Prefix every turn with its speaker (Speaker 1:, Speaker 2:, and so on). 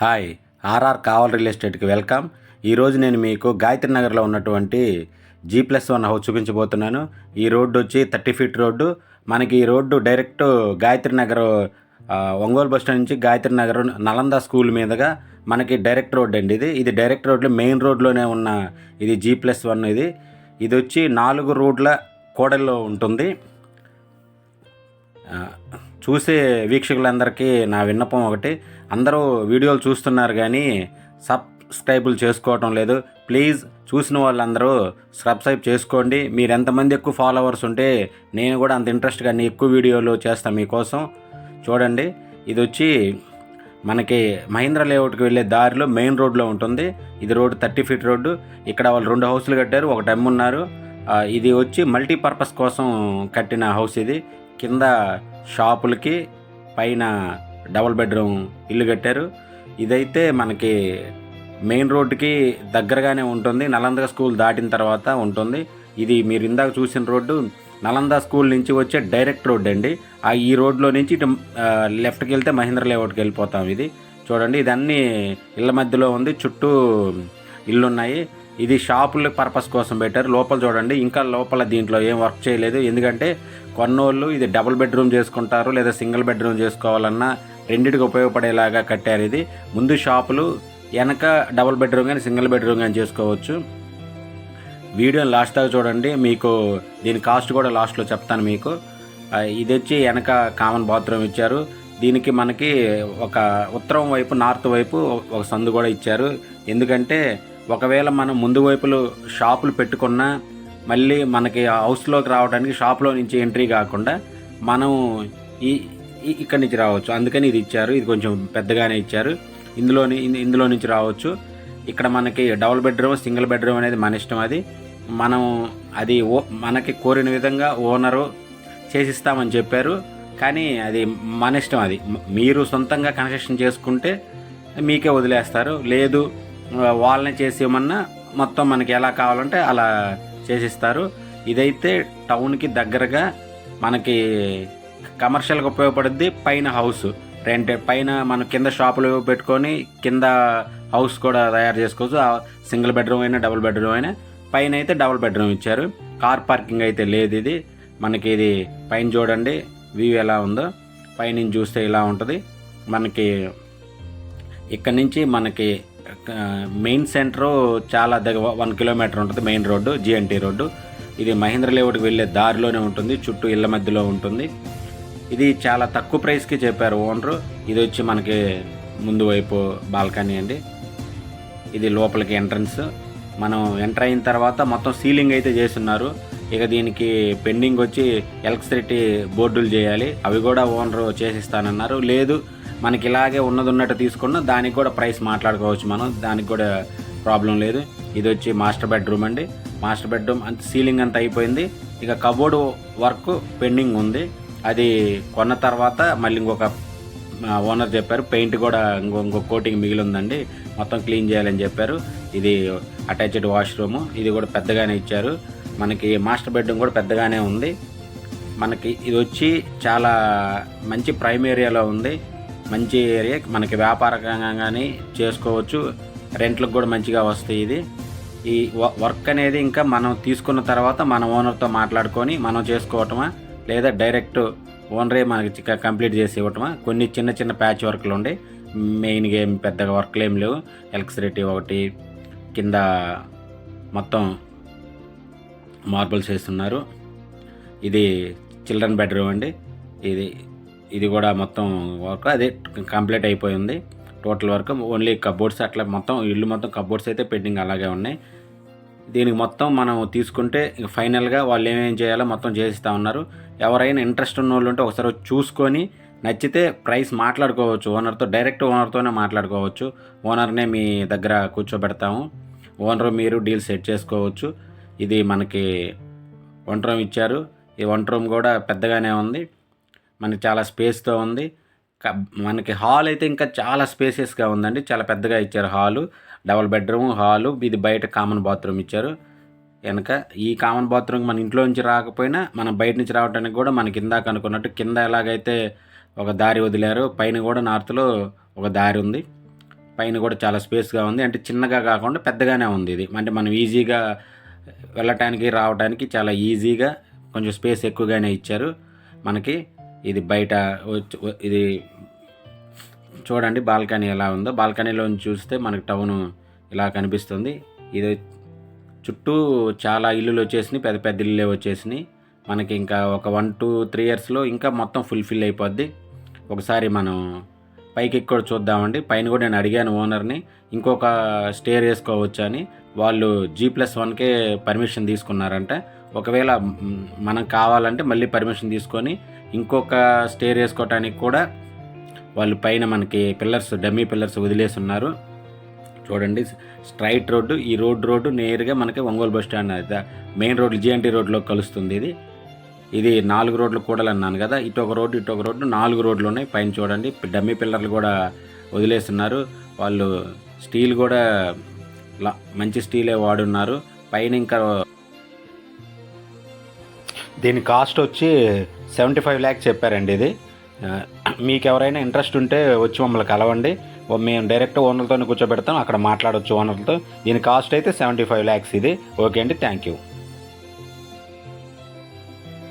Speaker 1: Hi RR Kaval real ఎస్టేట్కి welcome. ఈరోజు నేను మీకు గాయత్రి నగర్లో ఉన్నటువంటి జీ ప్లస్ వన్ హౌస్ చూపించబోతున్నాను. ఈ రోడ్డు వచ్చి థర్టీ ఫీట్ రోడ్డు. మనకి ఈ road direct Gayatri Nagar Ongole bus stand నుంచి గాయత్రి నగర్ నలంద స్కూల్ మీదుగా మనకి డైరెక్ట్ రోడ్ అండి ఇది. ఇది డైరెక్ట్ రోడ్లో మెయిన్ రోడ్లోనే ఉన్న ఇది జీ ప్లస్ వన్ ఇది. ఇది వచ్చి నాలుగు రోడ్ల కోడల్లో ఉంటుంది. చూసే వీక్షకులందరికీ నా విన్నపం ఒకటి. అందరూ వీడియోలు చూస్తున్నారు కానీ సబ్స్క్రైబులు చేసుకోవటం లేదు. ప్లీజ్ చూసిన వాళ్ళందరూ సబ్స్క్రైబ్ చేసుకోండి. మీరు ఎంతమంది ఎక్కువ ఫాలోవర్స్ ఉంటే నేను కూడా అంత ఇంట్రెస్ట్గా అన్ని ఎక్కువ వీడియోలు చేస్తాను మీకోసం. చూడండి ఇది వచ్చి మనకి మహీంద్ర లేఅవుట్కి వెళ్ళే దారిలో మెయిన్ రోడ్లో ఉంటుంది. ఇది రోడ్డు థర్టీ ఫీట్ రోడ్డు. ఇక్కడ వాళ్ళు రెండు హౌస్లు కట్టారు ఒక డెమ్ ఉన్నారు ఇది వచ్చి మల్టీపర్పస్ కోసం కట్టిన హౌస్ ఇది. కింద షాపులకి పైన డబుల్ బెడ్రూమ్ ఇల్లు కట్టారు. ఇదైతే మనకి మెయిన్ రోడ్డుకి దగ్గరగానే ఉంటుంది. నలంద స్కూల్ దాటిన తర్వాత ఉంటుంది. ఇది మీరు ఇందాక చూసిన రోడ్డు. నలంద స్కూల్ నుంచి వచ్చే డైరెక్ట్ రోడ్ అండి. ఆ ఈ రోడ్లో నుంచి ఇటు లెఫ్ట్కి వెళ్తే మహేంద్ర లేఅవుట్కి వెళ్ళిపోతాం ఇది. చూడండి ఇదన్నీ ఇళ్ళ మధ్యలో ఉంది. చుట్టూ ఇల్లు ఉన్నాయి ఇది షాపుల పర్పస్ కోసం పెట్టారు. లోపల చూడండి ఇంకా లోపల దీంట్లో ఏం వర్క్ చేయలేదు. ఎందుకంటే కొన్నోళ్ళు ఇది డబుల్ బెడ్రూమ్ చేసుకుంటారు లేదా సింగిల్ బెడ్రూమ్ చేసుకోవాలన్నా రెండింటికి ఉపయోగపడేలాగా కట్టారు ఇది. ముందు షాపులు వెనక డబుల్ బెడ్రూమ్ కానీ సింగిల్ బెడ్రూమ్ కానీ చేసుకోవచ్చు. వీడియోని లాస్ట్ దాకా చూడండి. మీకు దీని కాస్ట్ కూడా లాస్ట్లో చెప్తాను మీకు. ఇది వచ్చి వెనక కామన్ బాత్రూమ్ ఇచ్చారు. దీనికి మనకి ఒక ఉత్తరం వైపు నార్త్ వైపు ఒక సందు కూడా ఇచ్చారు. ఎందుకంటే ఒకవేళ మనం ముందు వైపులు షాపులు పెట్టుకున్నా మళ్ళీ మనకి ఆ హౌస్లోకి రావడానికి షాప్లో నుంచి ఎంట్రీ కాకుండా మనం ఈ ఇక్కడి నుంచి రావచ్చు. అందుకని ఇది ఇచ్చారు. ఇది కొంచెం పెద్దగానే ఇచ్చారు. ఇందులోని ఇందులో నుంచి రావచ్చు. ఇక్కడ మనకి డబుల్ బెడ్రూమ్ సింగిల్ బెడ్రూమ్ అనేది మన ఇష్టం అది. మనం అది ఓ మనకి కోరిన విధంగా ఓనరు చేసిస్తామని చెప్పారు. కానీ అది మన ఇష్టం అది. మీరు సొంతంగా కన్స్ట్రక్షన్ చేసుకుంటే మీకే వదిలేస్తారు. లేదు వాళ్ళని వాళ్ళనే చేసి మొత్తం మనకి ఎలా కావాలంటే అలా చేసిస్తారు. ఇదైతే టౌన్కి దగ్గరగా మనకి కమర్షియల్గా ఉపయోగపడుద్ది పైన హౌస్. రెంట్ పైన మనం కింద షాపులు పెట్టుకొని కింద హౌస్ కూడా తయారు చేసుకోవచ్చు. ఆ సింగిల్ బెడ్రూమ్ అయినా డబుల్ బెడ్రూమ్ అయినా. పైన అయితే డబుల్ బెడ్రూమ్ ఇచ్చారు. కార్ పార్కింగ్ అయితే లేదు ఇది. మనకి ఇది పైన చూడండి వ్యూ ఎలా ఉందో. పైనుంచి చూస్తే ఇలా ఉంటుంది. మనకి ఇక్కడ నుంచి మనకి మెయిన్ సెంటర్ చాలా దగ్గర వన్ కిలోమీటర్ ఉంటుంది మెయిన్ రోడ్డు జిఎన్టీ రోడ్డు. ఇది మహేంద్ర లేఅవుట్కి వెళ్ళే దారిలోనే ఉంటుంది చుట్టూ ఇళ్ళ మధ్యలో ఉంటుంది. ఇది చాలా తక్కువ ప్రైస్కి చెప్పారు ఓనరు. ఇది వచ్చి మనకి ముందు వైపు బాల్కనీ అండి. ఇది లోపలికి ఎంట్రన్స్. మనం ఎంటర్ అయిన తర్వాత మొత్తం సీలింగ్ అయితే చేస్తున్నారు. ఇక దీనికి పెండింగ్ వచ్చి ఎలక్ట్రిసిటీ బోర్డులు చేయాలి. అవి కూడా ఓనరు చేసిస్తానన్నారు. లేదు మనకి ఇలాగే ఉన్నది ఉన్నట్టు తీసుకున్న దానికి కూడా ప్రైస్ మాట్లాడుకోవచ్చు మనం. దానికి కూడా ప్రాబ్లం లేదు. ఇది వచ్చి మాస్టర్ బెడ్రూమ్ అండి. మాస్టర్ బెడ్రూమ్ అంత సీలింగ్ అంతా అయిపోయింది. ఇక కబోర్డు వర్క్ పెండింగ్ ఉంది. అది కొన్న తర్వాత మళ్ళీ ఇంకొక ఓనర్ చెప్పారు పెయింట్ కూడా ఇంకో ఇంకో కోటింగ్ మిగిలి ఉందండి మొత్తం క్లీన్ చేయాలని చెప్పారు. ఇది అటాచ్డ్ వాష్రూమ్ ఇది కూడా పెద్దగానే ఇచ్చారు. మనకి మాస్టర్ బెడ్రూమ్ కూడా పెద్దగానే ఉంది. మనకి ఇది వచ్చి చాలా మంచి ప్రైమ్ ఏరియాలో ఉంది. మంచి ఏరియా మనకి వ్యాపారకంగా కానీ చేసుకోవచ్చు. రెంట్లకు కూడా మంచిగా వస్తాయి ఇది. ఈ వర్క్ అనేది ఇంకా మనం తీసుకున్న తర్వాత మన ఓనర్తో మాట్లాడుకొని మనం చేసుకోవటమా లేదా డైరెక్ట్ ఓనరే మనకి కంప్లీట్ చేసి ఇవ్వటమా? కొన్ని చిన్న చిన్న ప్యాచ్ వర్క్లు ఉండే మెయిన్గా ఏం పెద్దగా వర్క్లు ఏం లేవు. ఎలక్ట్రిసిటీ ఒకటి కింద మొత్తం మార్బుల్స్ వేస్తున్నారు. ఇది చిల్డ్రన్ బెడ్రూమ్ అండి. ఇది ఇది కూడా మొత్తం వర్క్ అదే కంప్లీట్ అయిపోయింది టోటల్ వర్క్ ఓన్లీ కబోర్డ్స్ అట్లా మొత్తం ఇల్లు మొత్తం కబోర్డ్స్ అయితే పెండింగ్ అలాగే ఉన్నాయి. దీనికి మొత్తం మనం తీసుకుంటే ఫైనల్గా వాళ్ళు ఏమేం చేయాలో మొత్తం చేసిస్తూ ఉన్నారు. ఎవరైనా ఇంట్రెస్ట్ ఉన్న వాళ్ళు ఉంటే ఒకసారి చూసుకొని నచ్చితే ప్రైస్ మాట్లాడుకోవచ్చు. ఓనర్తో డైరెక్ట్ ఓనర్తోనే మాట్లాడుకోవచ్చు. ఓనర్నే మీ దగ్గర కూర్చోబెడతాము. ఓనర్ మీరు డీల్ సెట్ చేసుకోవచ్చు. ఇది మనకి వంట రూమ్ ఇచ్చారు. ఈ వంట రూమ్ కూడా పెద్దగానే ఉంది. మనకి చాలా స్పేస్తో ఉంది. మనకి హాల్ అయితే ఇంకా చాలా స్పేసియస్గా ఉందండి. చాలా పెద్దగా ఇచ్చారు హాలు. Double bedroom hall. ఇది బయట కామన్ బాత్రూమ్ ఇచ్చారు. వెనక ఈ కామన్ బాత్రూమ్ మన ఇంట్లో నుంచి రాకపోయినా మనం బయట నుంచి రావడానికి కూడా మనకి ఇందాక అనుకున్నట్టు కింద ఎలాగైతే ఒక దారి వదిలారు పైన కూడా నార్త్లో ఒక దారి ఉంది. పైన కూడా చాలా స్పేస్గా ఉంది. అంటే చిన్నగా కాకుండా పెద్దగానే ఉంది ఇది. అంటే మనం ఈజీగా వెళ్ళటానికి రావడానికి చాలా ఈజీగా కొంచెం స్పేస్ ఎక్కువగానే ఇచ్చారు. మనకి ఇది బయట ఇది చూడండి బాల్కనీ ఎలా ఉందో. బాల్కనీలో చూస్తే మనకి టౌన్ ఇలా కనిపిస్తుంది. ఇది చుట్టూ చాలా ఇల్లులు వచ్చేసినాయి పెద్ద పెద్ద ఇల్లులే వచ్చేసినాయి. మనకి ఇంకా ఒక వన్ టూ త్రీ ఇయర్స్లో ఇంకా మొత్తం ఫుల్ఫిల్ అయిపోద్ది. ఒకసారి మనం పైకి కూడా చూద్దామండి. పైన కూడా నేను అడిగాను ఓనర్ని. ఇంకొక స్టేర్ వేసుకోవచ్చు అని. వాళ్ళు జీ ప్లస్ వన్కే పర్మిషన్ తీసుకున్నారంట. ఒకవేళ మనం కావాలంటే మళ్ళీ పర్మిషన్ తీసుకొని ఇంకొక స్టేర్ వేసుకోవటానికి కూడా వాళ్ళు పైన మనకి పిల్లర్స్ డమ్మీ పిల్లర్స్ వదిలేసి ఉన్నారు చూడండి స్ట్రైట్ రోడ్డు ఈ రోడ్ రోడ్డు నేరుగా మనకి ఒంగోలు బస్ స్టాండ్ అయితే మెయిన్ రోడ్ జిఎన్టీ రోడ్లో కలుస్తుంది ఇది. ఇది నాలుగు రోడ్లు కూడా అన్నాను కదా. ఇటు ఒక రోడ్డు ఇటు ఒక రోడ్డు నాలుగు రోడ్లు ఉన్నాయి. పైన చూడండి డమ్మీ పిల్లర్లు కూడా వదిలేస్తున్నారు. వాళ్ళు స్టీల్ కూడా లా- మంచి స్టీలే వాడున్నారు. పైన ఇంకా దీని కాస్ట్ వచ్చి సెవెంటీ ఫైవ్ ల్యాక్స్ చెప్పారండి ఇది. మీకు ఎవరైనా ఇంట్రెస్ట్ ఉంటే వచ్చి మమ్మల్ని కలవండి. మేము డైరెక్ట్ ఓనర్తో కూర్చోబెడతాం అక్కడ మాట్లాడొచ్చు ఓనర్తో దీని కాస్ట్ అయితే సెవెంటీ ఫైవ్ ల్యాక్స్ ఇది. ఓకే అండి థ్యాంక్ యూ.